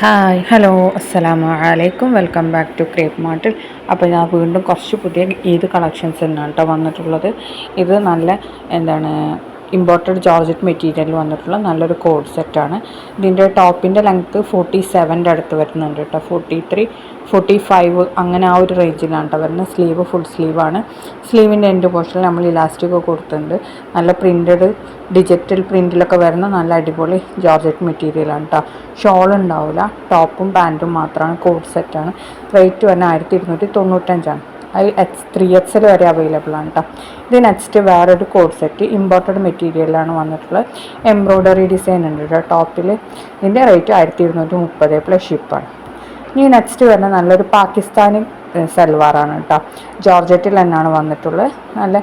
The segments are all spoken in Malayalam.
ഹായ് ഹലോ അസ്സലാമു അലൈക്കും വെൽക്കം ബാക്ക് ടു ക്രേപ്പ് മാർട്ടിൽ അപ്പോൾ ഞാൻ വീണ്ടും കുറച്ച് പുതിയ ഈദ് കളക്ഷൻസ് തന്നെയാണ് കേട്ടോ വന്നിട്ടുള്ളത്. ഇത് നല്ല എന്താണ് ഇമ്പോർട്ടഡ് ജോർജറ്റ് മെറ്റീരിയൽ വന്നിട്ടുള്ള നല്ലൊരു കോഡ് സെറ്റാണ് ഇതിന്റെ ടോപ്പിന്റെ ലെങ്ത്ത് ഫോർട്ടി സെവന്റെ അടുത്ത് വരുന്നുണ്ട് കേട്ടോ ഫോർട്ടി ത്രീ ഫോർട്ടി ഫൈവ് അങ്ങനെ ആ ഒരു റേഞ്ചിലാണ് കേട്ടോ വരുന്നത്. സ്ലീവ് ഫുൾ സ്ലീവാണ് സ്ലീവിന്റെ എൻഡ് പോർഷനിൽ നമ്മൾ ഇലാസ്റ്റിക് കൊടുത്തിട്ടുണ്ട്. നല്ല പ്രിന്റഡ് ഡിജിറ്റൽ പ്രിന്റിലൊക്കെ വരുന്ന നല്ല അടിപൊളി ജോർജറ്റ് മെറ്റീരിയലാണ് കേട്ടോ ഷോൾ ഉണ്ടാവില്ല ടോപ്പും പാന്റും മാത്രമാണ് കോഡ് സെറ്റാണ് റേറ്റ് വരുന്നത് ആയിരത്തി ഇരുന്നൂറ്റി തൊണ്ണൂറ്റഞ്ചാണ് അത് എക്സ് ത്രീ എക്സൽ വരെ അവൈലബിൾ ആണ് കേട്ടോ ഇത് നെക്സ്റ്റ് വേറൊരു കോഡ് സെറ്റ് ഇമ്പോർട്ടഡ് മെറ്റീരിയലാണ് വന്നിട്ടുള്ളത്. എംബ്രോയ്ഡറി ഡിസൈൻ ഉണ്ട് കേട്ടോ ടോപ്പിൽ ഇതിന്റെ റേറ്റ് ആയിരത്തി ഇരുന്നൂറ്റി മുപ്പത് പ്ലസ് ഷിപ്പാണ് ഇനി നെക്സ്റ്റ് വരുന്ന നല്ലൊരു പാകിസ്ഥാനി സൽവാറാണ് കേട്ടോ. ജോർജറ്റിൽ തന്നെയാണ് വന്നിട്ടുള്ളത്. നല്ല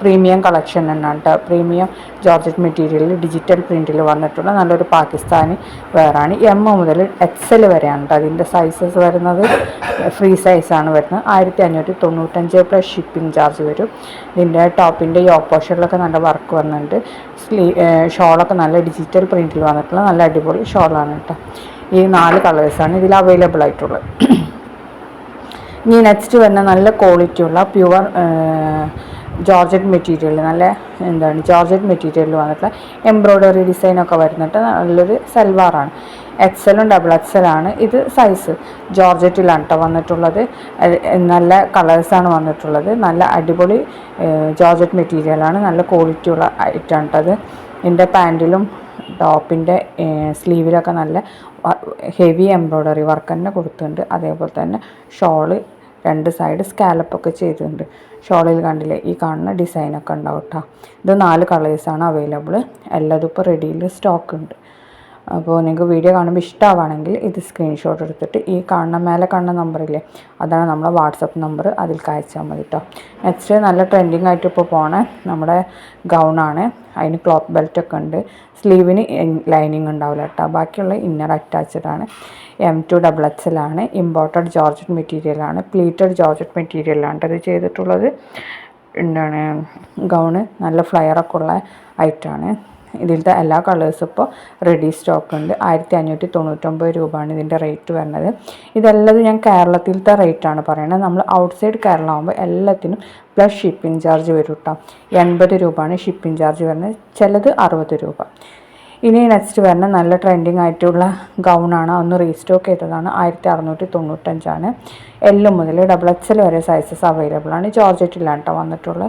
പ്രീമിയം കളക്ഷൻ തന്നെയാണ് കേട്ടോ. പ്രീമിയം ജോർജറ്റ് മെറ്റീരിയലിൽ ഡിജിറ്റൽ പ്രിന്റിൽ വന്നിട്ടുള്ള നല്ലൊരു പാകിസ്ഥാനി വേറാണ് എം മുതൽ എക്സൽ വരെയാണ് കേട്ടോ അതിന്റെ സൈസസ് വരുന്നത്. ഫ്രീ സൈസാണ് വരുന്നത്. ആയിരത്തി അഞ്ഞൂറ്റി തൊണ്ണൂറ്റഞ്ച് പ്ലസ് ഷിപ്പിംഗ് ചാർജ് വരും. ഇതിന്റെ ടോപ്പിന്റെ ഈ ഓപ്പോഷനിലൊക്കെ നല്ല വർക്ക് വന്നിട്ടുണ്ട്. സ്ലീ ഷോളൊക്കെ നല്ല ഡിജിറ്റൽ പ്രിന്റിൽ വന്നിട്ടുള്ള നല്ല അടിപൊളി ഷോളാണ് കേട്ടോ. ഈ നാല് കളേഴ്സാണ് ഇതിൽ അവൈലബിൾ ആയിട്ടുള്ളത്. ഇനി നെക്സ്റ്റ് വരുന്ന നല്ല ക്വാളിറ്റിയുള്ള പ്യുവർ ജോർജറ്റ് മെറ്റീരിയൽ നല്ല എന്താണ് ജോർജറ്റ് മെറ്റീരിയലിൽ വന്നിട്ടുള്ള എംബ്രോയ്ഡറി ഡിസൈനൊക്കെ വരുന്നിട്ട് നല്ലൊരു സൽവാറാണ് എക്സലും ഡബിൾ എക്സലാണ് ഇത് സൈസ് ജോർജറ്റിലാണ് കേട്ടോ വന്നിട്ടുള്ളത്. നല്ല കളേഴ്സാണ് വന്നിട്ടുള്ളത്. നല്ല അടിപൊളി ജോർജറ്റ് മെറ്റീരിയലാണ് നല്ല ക്വാളിറ്റിയുള്ള ഐറ്റാണ് കേട്ടത് ഇതിന്റെ പാന്റിലും ടോപ്പിന്റെ സ്ലീവിലൊക്കെ നല്ല ഹെവി എംബ്രോയ്ഡറി വർക്ക് തന്നെ കൊടുത്തിട്ടുണ്ട്. അതേപോലെ തന്നെ ഷോൾ രണ്ട് സൈഡ് സ്കാലപ്പൊക്കെ ചെയ്തിട്ടുണ്ട്. ഷോളിൽ കണ്ടില്ലേ? ഈ കാണുന്ന ഡിസൈനൊക്കെ ഉണ്ടാവും കേട്ടോ ഇത് നാല് കളേഴ്സാണ് അവൈലബിൾ എല്ലാതും ഇപ്പോൾ റെഡിയിൽ സ്റ്റോക്ക് ഉണ്ട്. അപ്പോൾ നിങ്ങൾക്ക് വീഡിയോ കാണുമ്പോൾ ഇഷ്ടമാവാണെങ്കിൽ ഇത് സ്ക്രീൻഷോട്ട് എടുത്തിട്ട് ഈ കാണുന്ന മേലെ കാണുന്ന നമ്പറില്ലേ അതാണ് നമ്മളെ വാട്സപ്പ് നമ്പർ അതിൽ അയച്ചാൽ മതി കേട്ടോ നെക്സ്റ്റ് നല്ല ട്രെൻഡിങ് ആയിട്ട് ഇപ്പോൾ പോണ നമ്മുടെ ഗൗണാണ് അതിന് ക്ലോത്ത് ബെൽറ്റ് ഒക്കെ ഉണ്ട്. സ്ലീവിന് ലൈനിങ് ഉണ്ടാവില്ല കേട്ടോ ബാക്കിയുള്ള ഇന്നർ അറ്റാച്ച്ഡ് ആണ്. എം ടു ഡബിൾ എക്സലാണ് ഇമ്പോർട്ടഡ് ജോർജറ്റ് മെറ്റീരിയലാണ് പ്ലീറ്റഡ് ജോർജറ്റ് മെറ്റീരിയലാണ് ഇത് ചെയ്തിട്ടുള്ളത്. എന്താണ് ഗൗണ് നല്ല ഫ്ലയറൊക്കെ ഉള്ള ഐറ്റാണ് ഇതിലത്തെ എല്ലാ കളേഴ്സും ഇപ്പോൾ റെഡി സ്റ്റോക്ക് ഉണ്ട്. ആയിരത്തി അഞ്ഞൂറ്റി തൊണ്ണൂറ്റൊമ്പത് രൂപയാണ് ഇതിന്റെ റേറ്റ് വരുന്നത്. ഇതെല്ലാം ഞാൻ കേരളത്തിലത്തെ റേറ്റാണ് പറയുന്നത് നമ്മൾ ഔട്ട്സൈഡ് കേരള ആകുമ്പോൾ എല്ലാത്തിനും പ്ലസ് ഷിപ്പിംഗ് ചാർജ് വരും കേട്ടോ എൺപത് രൂപയാണ് ഷിപ്പിംഗ് ചാർജ് വരുന്നത്. ചിലത് അറുപത് രൂപ. ഇനി നെക്സ്റ്റ് വരുന്ന നല്ല ട്രെൻഡിങ് ആയിട്ടുള്ള ഗൗണാണ് ഒന്ന് റീസ്റ്റോക്ക് ചെയ്തതാണ്. ആയിരത്തി അറുന്നൂറ്റി തൊണ്ണൂറ്റഞ്ചാണ് എല്ലും മുതൽ ഡബിൾ എക്സൽ വരെ സൈസസ് അവൈലബിൾ ആണ്. ജോർജറ്റിലാണ് കേട്ടോ വന്നിട്ടുള്ള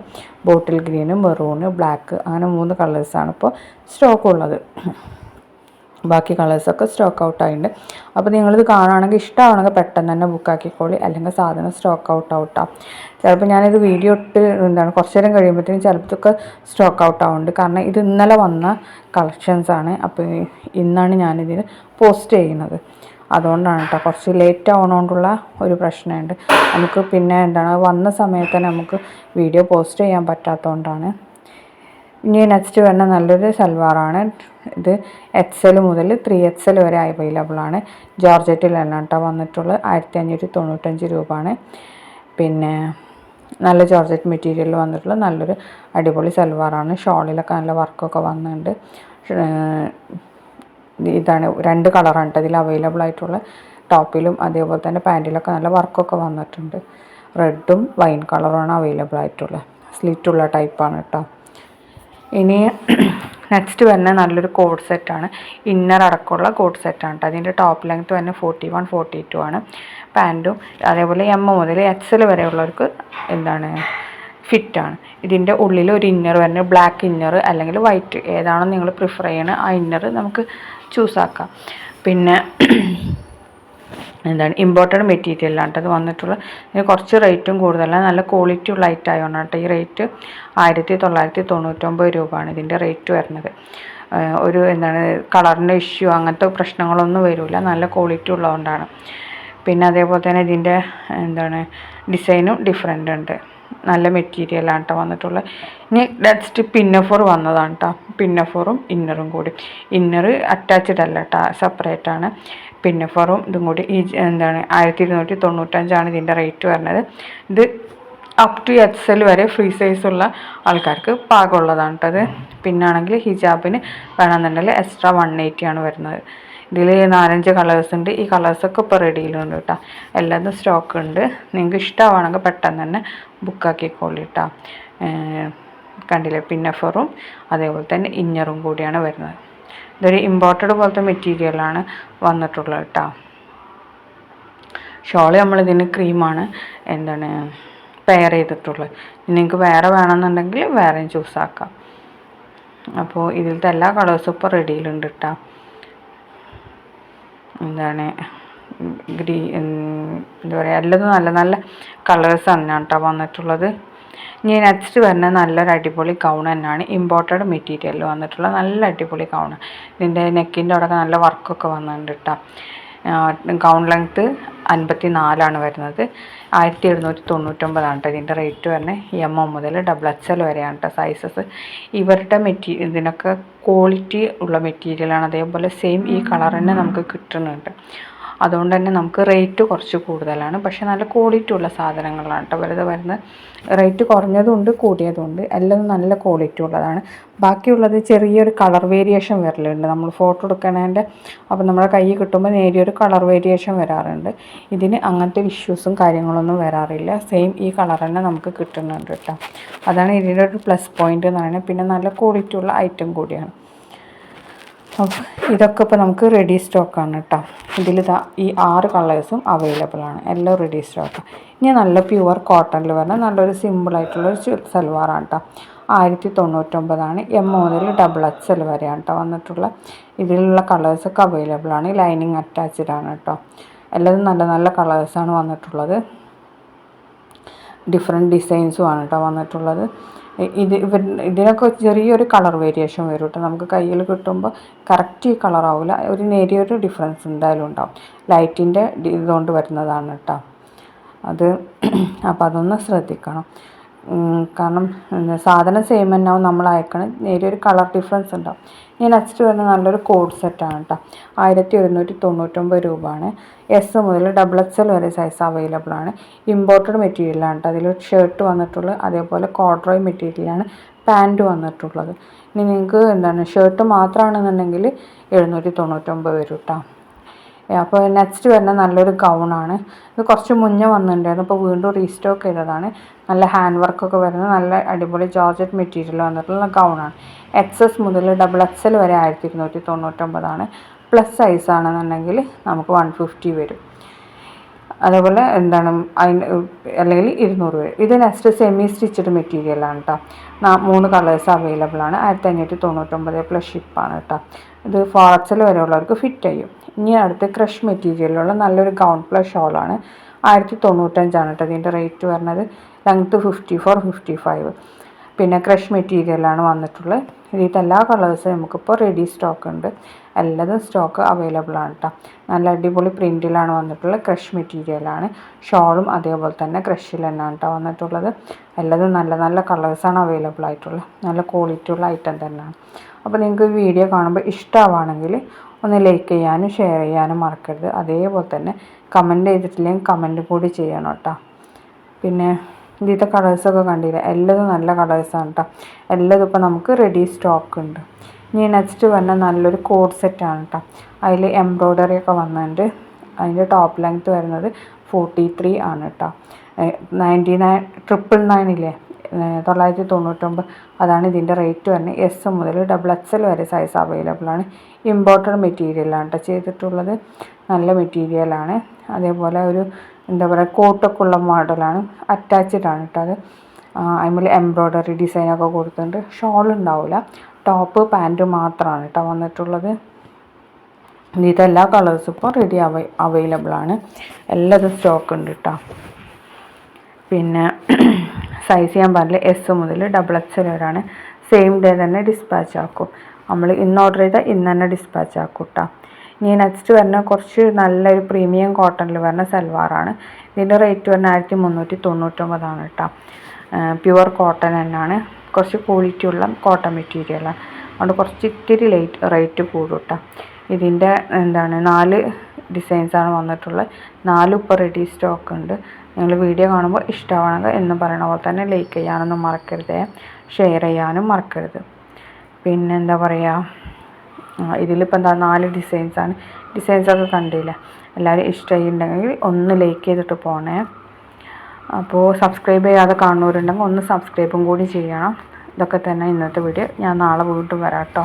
ബോട്ടിൽ ഗ്രീന് മെറൂണ് ബ്ലാക്ക് അങ്ങനെ മൂന്ന് കളേഴ്സാണ് ഇപ്പോൾ സ്റ്റോക്ക് ഉള്ളത്. ബാക്കി കളേഴ്സൊക്കെ സ്റ്റോക്ക് ഔട്ട് ആയിട്ടുണ്ട്. അപ്പോൾ നിങ്ങളിത് കാണുകയാണെങ്കിൽ ഇഷ്ടമാണെങ്കിൽ പെട്ടെന്ന് തന്നെ ബുക്കാക്കിക്കോളി അല്ലെങ്കിൽ സാധനം സ്റ്റോക്ക് ഔട്ട് ഔട്ടാണ് ചിലപ്പോൾ ഞാനിത് വീഡിയോ ഇട്ട് എന്താണ് കുറച്ച് നേരം കഴിയുമ്പോഴത്തേക്കും ചിലപ്പോഴൊക്കെ സ്റ്റോക്ക് ഔട്ട് ആവുന്നുണ്ട്. കാരണം ഇത് ഇന്നലെ വന്ന കളക്ഷൻസ് ആണ്. അപ്പോൾ ഇന്നാണ് ഞാനിതിന് പോസ്റ്റ് ചെയ്യുന്നത്. അതുകൊണ്ടാണ് കേട്ടോ കുറച്ച് ലേറ്റ് ആവണോണ്ടുള്ള ഒരു പ്രശ്നമുണ്ട്. നമുക്ക് പിന്നെ എന്താണ് വന്ന സമയത്ത് തന്നെ നമുക്ക് വീഡിയോ പോസ്റ്റ് ചെയ്യാൻ പറ്റാത്തതുകൊണ്ടാണ്. ഇനി നെക്സ്റ്റ് വരുന്ന നല്ലൊരു സൽവാറാണ് ഇത് എക്സ് എൽ മുതൽ ത്രീ എക്സ് എൽ വരെ അവൈലബിൾ ആണ്. ജോർജറ്റിലാണ് കേട്ടോ വന്നിട്ടുള്ളത് ആയിരത്തി അഞ്ഞൂറ്റി തൊണ്ണൂറ്റഞ്ച് രൂപയാണ്. പിന്നെ നല്ല ജോർജറ്റ് മെറ്റീരിയൽ വന്നിട്ടുള്ള നല്ലൊരു അടിപൊളി സൽവാറാണ് ഷോളിലൊക്കെ നല്ല വർക്കൊക്കെ വന്നിട്ടുണ്ട്. ഇതാണ് രണ്ട് കളറാണ് ഇതിൽ അവൈലബിൾ ആയിട്ടുള്ള. ടോപ്പിലും അതേപോലെ തന്നെ പാന്റിലൊക്കെ നല്ല വർക്കൊക്കെ വന്നിട്ടുണ്ട്. റെഡും വൈൻ കളറുമാണ് അവൈലബിൾ ആയിട്ടുള്ളത് സ്ലിറ്റുള്ള ടൈപ്പാണ് കേട്ടോ ഇനി നെക്സ്റ്റ് വരുന്ന നല്ലൊരു കോഡ് സെറ്റാണ് ഇന്നർ അടക്കമുള്ള കോഡ് സെറ്റാണ് കേട്ടോ അതിന്റെ ടോപ്പ് ലെങ്ത്ത് തന്നെ ഫോർട്ടി വൺ ഫോർട്ടി ടു ആണ് പാന്റും അതേപോലെ എം മുതൽ എക്സൽ വരെയുള്ളവർക്ക് എന്താണ്? ഫിറ്റാണ് ഇതിന്റെ ഉള്ളിൽ ഒരു ഇന്നർ വരുന്നത് ബ്ലാക്ക് ഇന്നർ അല്ലെങ്കിൽ വൈറ്റ് ഏതാണോ നിങ്ങൾ പ്രിഫർ ചെയ്യണത് ആ ഇന്നർ നമുക്ക് ചൂസാക്കാം പിന്നെ എന്താണ് ഇമ്പോർട്ടഡ് മെറ്റീരിയലാണ് അത് വന്നിട്ടുള്ള ഇതിന് കുറച്ച് റേറ്റും കൂടുതലാണ്. നല്ല ക്വാളിറ്റി ഉള്ള ഐറ്റം ആയതുകൊണ്ടാണ് കേട്ടോ ഈ റേറ്റ് ആയിരത്തി തൊള്ളായിരത്തി തൊണ്ണൂറ്റൊമ്പത് രൂപയാണ് ഇതിന്റെ റേറ്റ് വരുന്നത്. ഒരു എന്താണ് കളറിന്റെ ഇഷ്യൂ അങ്ങനത്തെ പ്രശ്നങ്ങളൊന്നും വരില്ല. നല്ല ക്വാളിറ്റി ഉള്ളതുകൊണ്ടാണ്. പിന്നെ അതേപോലെ തന്നെ ഇതിന്റെ എന്താണ് ഡിസൈനും ഡിഫറെന്റ് ഉണ്ട്. നല്ല മെറ്റീരിയലാണ് കേട്ടോ വന്നിട്ടുള്ള ഇനി നെക്സ്റ്റ് പിന്നഫോർ വന്നതാണ് കേട്ടോ. പിന്നഫോറും ഇന്നറും കൂടി. ഇന്നർ അറ്റാച്ച്ഡ് അല്ല കേട്ടോ സെപ്പറേറ്റ് ആണ്. പിന്നഫോറും ഇതും കൂടി ഈ എന്താണ് ആയിരത്തി ഇരുന്നൂറ്റി തൊണ്ണൂറ്റഞ്ചാണ് ഇതിന്റെ റേറ്റ് വരുന്നത്. ഇത് അപ് ടു എക്സൽ വരെ ഫ്രീ സൈസുള്ള ആൾക്കാർക്ക് പാകമുള്ളതാണ് കേട്ടത് പിന്നാണെങ്കിൽ ഹിജാബിന് വേണമെന്നുണ്ടെങ്കിൽ എക്സ്ട്രാ വൺ എയ്റ്റി ആണ് വരുന്നത്. ഇതിൽ നാലഞ്ച് കളേഴ്സ് ഉണ്ട്. ഈ കളേഴ്സൊക്കെ ഇപ്പോൾ റെഡിയിലുണ്ട് കേട്ടോ എല്ലാതും സ്റ്റോക്ക് ഉണ്ട്. നിങ്ങൾക്ക് ഇഷ്ടമാണെങ്കിൽ പെട്ടെന്ന് തന്നെ ബുക്കാക്കിക്കോളി കേട്ടോ കണ്ടില്ലേ? പിന്നഫറും അതേപോലെ തന്നെ ഇന്നറും കൂടിയാണ് വരുന്നത്. ഇതൊരു ഇമ്പോർട്ടഡ് പോലത്തെ മെറ്റീരിയലാണ് വന്നിട്ടുള്ളത് കേട്ടോ ഷോൾ നമ്മളിതിന് ക്രീമാണ് എന്താണ് പെയർ ചെയ്തിട്ടുള്ളത്. നിങ്ങൾക്ക് വേറെ വേണമെന്നുണ്ടെങ്കിൽ വേറെയും ചൂസ് ആക്കാം. അപ്പോൾ ഇതിലത്തെ എല്ലാ കളേഴ്സും ഇപ്പോൾ റെഡിയിലുണ്ട് കേട്ടോ എന്താണ് ഗ്രീ എന്താ പറയുക എല്ലാതും നല്ല നല്ല കളേഴ്സ് തന്നെയാണ് കേട്ടോ വന്നിട്ടുള്ളത്. ഇനി നെക്സ്റ്റ് വരുന്നത് നല്ലൊരു അടിപൊളി ഗൗൺ തന്നെയാണ്. ഇമ്പോർട്ടഡ് മെറ്റീരിയലിൽ വന്നിട്ടുള്ള നല്ല അടിപൊളി ഗൗൺ ഇതിന്റെ നെക്കിന്റെ അവിടെ നല്ല വർക്കൊക്കെ വന്നിട്ടുണ്ട് കേട്ടോ ഗൗൺ ലെങ്ത്ത് അൻപത്തി നാലാണ് വരുന്നത്. ആയിരത്തി എഴുന്നൂറ്റി തൊണ്ണൂറ്റൊമ്പതാണ് കേട്ടോ ഇതിന്റെ റേറ്റ് വരുന്നത് എം ഒ മുതൽ ഡബിൾ എക്സ് എൽ വരെയാണ് കേട്ടോ സൈസസ് ഇവരുടെ മെറ്റീരിയൽ ഇതിനൊക്കെ ക്വാളിറ്റി ഉള്ള മെറ്റീരിയലാണ് അതേപോലെ സെയിം ഈ കളർ തന്നെ നമുക്ക് കിട്ടുന്നുണ്ട്. അതുകൊണ്ട് തന്നെ നമുക്ക് റേറ്റ് കുറച്ച് കൂടുതലാണ്. പക്ഷെ നല്ല ക്വാളിറ്റി ഉള്ള സാധനങ്ങളാണ് കേട്ടോ. വെറുതെ വരുന്നത് റേറ്റ് കുറഞ്ഞതുണ്ട് കൂടിയതുണ്ട്. എല്ലാം നല്ല ക്വാളിറ്റി ഉള്ളതാണ്. ബാക്കിയുള്ളത് ചെറിയൊരു കളർ വേരിയേഷൻ വരലുണ്ട്. നമ്മൾ ഫോട്ടോ എടുക്കണേന്റെ അപ്പം നമ്മുടെ കൈ കിട്ടുമ്പോൾ നേരിയൊരു കളർ വേരിയേഷൻ വരാറുണ്ട്. ഇതിന് അങ്ങനത്തെ ഇഷ്യൂസും കാര്യങ്ങളൊന്നും വരാറില്ല. സെയിം ഈ കളർ തന്നെ നമുക്ക് കിട്ടുന്നുണ്ട് കേട്ടോ. അതാണ് ഇതിന്റെ ഒരു പ്ലസ് പോയിന്റ് എന്ന് പറയുന്നത്. പിന്നെ നല്ല ക്വാളിറ്റി ഉള്ള ഐറ്റം കൂടിയാണ്. ഇതൊക്കെ ഇപ്പോൾ നമുക്ക് റെഡി സ്റ്റോക്കാണ് കേട്ടോ. ഇതിൽ ഇതാ ഈ ആറ് കളേഴ്സും അവൈലബിൾ ആണ്. എല്ലാം റെഡി സ്റ്റോക്കാണ് ഇനി നല്ല പ്യുവർ കോട്ടണിൽ വരുന്ന നല്ലൊരു സിമ്പിളായിട്ടുള്ളൊരു സൽവാറാണ് കേട്ടോ. ആയിരത്തി തൊണ്ണൂറ്റൊമ്പതാണ് എം മുതൽ ഡബിൾ എക്സ് എൽ വരെയാണ് കേട്ടോ വന്നിട്ടുള്ള ഇതിലുള്ള കളേഴ്സൊക്കെ അവൈലബിൾ ആണ്. ലൈനിങ് അറ്റാച്ച്ഡ് ആണ് കേട്ടോ. എല്ലാതും നല്ല നല്ല കളേഴ്സാണ് വന്നിട്ടുള്ളത്. ഡിഫറെന്റ് ഡിസൈൻസും ആണ് കേട്ടോ വന്നിട്ടുള്ളത്. ഇത് ഇവ ഇതിനൊക്കെ ചെറിയൊരു കളർ വേരിയേഷൻ വരും കേട്ടോ. നമുക്ക് കയ്യിൽ കിട്ടുമ്പോൾ കറക്റ്റ് ഈ കളറാവില്ല ഒരു നേരിയൊരു ഡിഫറൻസ് എന്തായാലും ഉണ്ടാവും. ലൈറ്റിന്റെ ഇതുകൊണ്ട് വരുന്നതാണ് കേട്ടോ. അത് അപ്പോൾ അതൊന്ന് ശ്രദ്ധിക്കണം. കാരണം സാധനം സെയിം തന്നെയാവും നമ്മൾ അയക്കണം. ഒരു കളർ ഡിഫറൻസ് ഉണ്ടാവും. ഇനി നെക്സ്റ്റ് വരുന്ന നല്ലൊരു കോഡ് സെറ്റാണ് കേട്ടോ ആയിരത്തി ഒരുന്നൂറ്റി തൊണ്ണൂറ്റൊമ്പത് രൂപയാണ്. എസ് മുതൽ ഡബിൾ എക്സ് എൽ വരെ സൈസ് അവൈലബിൾ ആണ്. ഇമ്പോർട്ടഡ് മെറ്റീരിയലാണ് കേട്ടോ അതിൽ ഷർട്ട് വന്നിട്ടുള്ളത് അതേപോലെ കോഡ്രോയ് മെറ്റീരിയലാണ് പാന്റ് വന്നിട്ടുള്ളത്. ഇനി നിങ്ങൾക്ക് എന്താണ് ഷർട്ട് മാത്രമാണെന്നുണ്ടെങ്കിൽ എഴുന്നൂറ്റി തൊണ്ണൂറ്റൊമ്പത് വരും കേട്ടോ അപ്പോൾ നെക്സ്റ്റ് വരുന്ന നല്ലൊരു ഗൗണാണ് ഇത് കുറച്ച് മുന്നേ വന്നിട്ടുണ്ടായിരുന്നു. ഇപ്പോൾ വീണ്ടും റീസ്റ്റോക്ക് ചെയ്തതാണ്. നല്ല ഹാൻഡ് വർക്കൊക്കെ വരുന്ന നല്ല അടിപൊളി ജോർജറ്റ് മെറ്റീരിയൽ വന്നിട്ടുള്ള ഗൗണാണ് എസ് മുതൽ ഡബിൾ എക്സ് എൽ വരെ ആയിരത്തി ഇരുന്നൂറ്റി തൊണ്ണൂറ്റൊമ്പതാണ് പ്ലസ് സൈസ് ആണെന്നുണ്ടെങ്കിൽ നമുക്ക് വൺ ഫിഫ്റ്റി വരും. അതേപോലെ എന്താണ് അതിന് അല്ലെങ്കിൽ ഇരുന്നൂറ് വരും. ഇത് നെക്സ്റ്റ് സെമി സ്റ്റിച്ചഡ് മെറ്റീരിയലാണ് കേട്ടോ മൂന്ന് കളേഴ്സ് അവൈലബിൾ ആണ്. ആയിരത്തി അഞ്ഞൂറ്റി തൊണ്ണൂറ്റൊമ്പത് പ്ലസ് ഷിപ്പാണ് കേട്ടോ ഇത് ഫോറക്സിൽ വരെയുള്ളവർക്ക് ഫിറ്റ് ചെയ്യും. ഇനി അടുത്ത് ക്രഷ് മെറ്റീരിയലുള്ള നല്ലൊരു ഗൗൺ പ്ലസ് ഷോളാണ് ആയിരത്തി തൊണ്ണൂറ്റഞ്ചാണ് കേട്ടോ ഇതിന്റെ റേറ്റ് വരുന്നത്. Length fifty four fifty five പിന്നെ ക്രഷ് മെറ്റീരിയലാണ് വന്നിട്ടുള്ളത്. ഇതിന്റെ എല്ലാ കളേഴ്സും നമുക്കിപ്പോൾ റെഡി സ്റ്റോക്ക് ഉണ്ട്. എല്ലാതും സ്റ്റോക്ക് അവൈലബിൾ ആണ് കേട്ടോ. നല്ല അടിപൊളി പ്രിന്റിലാണ് വന്നിട്ടുള്ളത് ക്രഷ് മെറ്റീരിയലാണ് ഷോളും അതേപോലെ തന്നെ ക്രഷിൽ തന്നെയാണ് കേട്ടോ വന്നിട്ടുള്ളത്. എല്ലാതും നല്ല നല്ല കളേഴ്സാണ് അവൈലബിൾ ആയിട്ടുള്ളത്. നല്ല ക്വാളിറ്റി ഉള്ള ഐറ്റം തന്നെയാണ്. അപ്പോൾ നിങ്ങൾക്ക് വീഡിയോ കാണുമ്പോൾ ഇഷ്ടമാണെങ്കിൽ ഒന്ന് ലൈക്ക് ചെയ്യാനും ഷെയർ ചെയ്യാനും മറക്കരുത്. അതേപോലെ തന്നെ കമന്റ് ചെയ്തിട്ടില്ലെങ്കിൽ കമന്റ് കൂടി ചെയ്യണം കേട്ടോ പിന്നെ ഇതിന്റെ കളേഴ്സൊക്കെ കണ്ടില്ല? എല്ലാതും നല്ല കളേഴ്സാണ് കേട്ടോ എല്ലാതും ഇപ്പോൾ നമുക്ക് റെഡി സ്റ്റോക്ക് ഉണ്ട്. ഇനി നെക്സ്റ്റ് വന്ന നല്ലൊരു കോഡ് സെറ്റാണ് കേട്ടോ അതിൽ എംബ്രോയ്ഡറി ഒക്കെ വന്നിട്ടുണ്ട്. അതിന്റെ ടോപ്പ് ലെങ്ത്ത് വരുന്നത് ഫോർട്ടി ത്രീ ആണ് കേട്ടോ നയന്റി നയൻ ട്രിപ്പിൾ നയൻ ഇല്ലേ? തൊള്ളായിരത്തി തൊണ്ണൂറ്റൊമ്പത് അതാണ് ഇതിന്റെ റേറ്റ് വരുന്നത്. എസ് മുതൽ ഡബിൾ എക്സ് എൽ വരെ സൈസ് അവൈലബിൾ ആണ്. ഇമ്പോർട്ടഡ് മെറ്റീരിയലാണ് കേട്ടോ ചെയ്തിട്ടുള്ളത്. നല്ല മെറ്റീരിയലാണ് അതേപോലെ ഒരു എന്താ പറയുക കോട്ടൊക്കെ ഉള്ള മോഡലാണ് അറ്റാച്ച്ഡ് ആണ് കേട്ടോ അത്. അതിൽ എംബ്രോയ്ഡറി ഡിസൈനൊക്കെ കൊടുത്തിട്ടുണ്ട്. ഷോൾ ഉണ്ടാവില്ല ടോപ്പ് പാന്റ് മാത്രമാണ് കേട്ടോ വന്നിട്ടുള്ളത്. ഇതെല്ലാ കളേഴ്സും ഇപ്പോൾ റെഡി അവൈ അവൈലബിൾ ആണ്. എല്ലാതും സ്റ്റോക്ക് ഉണ്ട് കേട്ടോ പിന്നെ സൈസ് ചെയ്യാൻ പറഞ്ഞില്ല എസ് മുതൽ ഡബിൾ എക്സ് വരെയാണ് സെയിം ഡേ തന്നെ ഡിസ്പാച്ച് ആക്കും. നമ്മൾ ഇന്ന് ഓർഡർ ചെയ്താൽ ഇന്ന് തന്നെ ഡിസ്പാച്ച് ആക്കും കേട്ടോ ഇനി നെക്സ്റ്റ് വരുന്ന കുറച്ച് നല്ലൊരു പ്രീമിയം കോട്ടണിൽ വരുന്ന സൽവാറാണ് ഇതിന്റെ റേറ്റ് വരുന്ന ആയിരത്തി മുന്നൂറ്റി തൊണ്ണൂറ്റൊമ്പതാണ് കേട്ടോ പ്യുവർ കോട്ടൺ തന്നെയാണ്. കുറച്ച് ക്വാളിറ്റി ഉള്ള കോട്ടൺ മെറ്റീരിയലാണ് അതുകൊണ്ട് കുറച്ച് ഇത്തിരി ലൈറ്റ് റേറ്റ് കൂടും കേട്ടോ ഇതിന്റെ എന്താണ് നാല് ഡിസൈൻസാണ് വന്നിട്ടുള്ളത്. നാലും ഇപ്പോൾ റെഡി സ്റ്റോക്ക് ഉണ്ട്. നിങ്ങൾ വീഡിയോ കാണുമ്പോൾ ഇഷ്ടമാണെങ്കിൽ എന്ന് പറയണ പോലെ തന്നെ ലൈക്ക് ചെയ്യാനൊന്നും മറക്കരുത്. ഷെയർ ചെയ്യാനും മറക്കരുത്. പിന്നെ എന്താ പറയുക ഇതിലിപ്പോൾ എന്താ നാല് ഡിസൈൻസാണ് ഡിസൈൻസൊക്കെ കണ്ടില്ല? എല്ലാവരും ഇഷ്ടമായിട്ടുണ്ടെങ്കിൽ ഒന്ന് ലൈക്ക് ചെയ്തിട്ട് പോണേ. അപ്പോൾ സബ്സ്ക്രൈബ് ചെയ്യാതെ കാണുന്നവരുണ്ടെങ്കിൽ ഒന്ന് സബ്സ്ക്രൈബും കൂടി ചെയ്യണം. ഇതൊക്കെ തന്നെ ഇന്നത്തെ വീഡിയോ ഞാൻ നാളെ വീണ്ടും വരാം കേട്ടോ.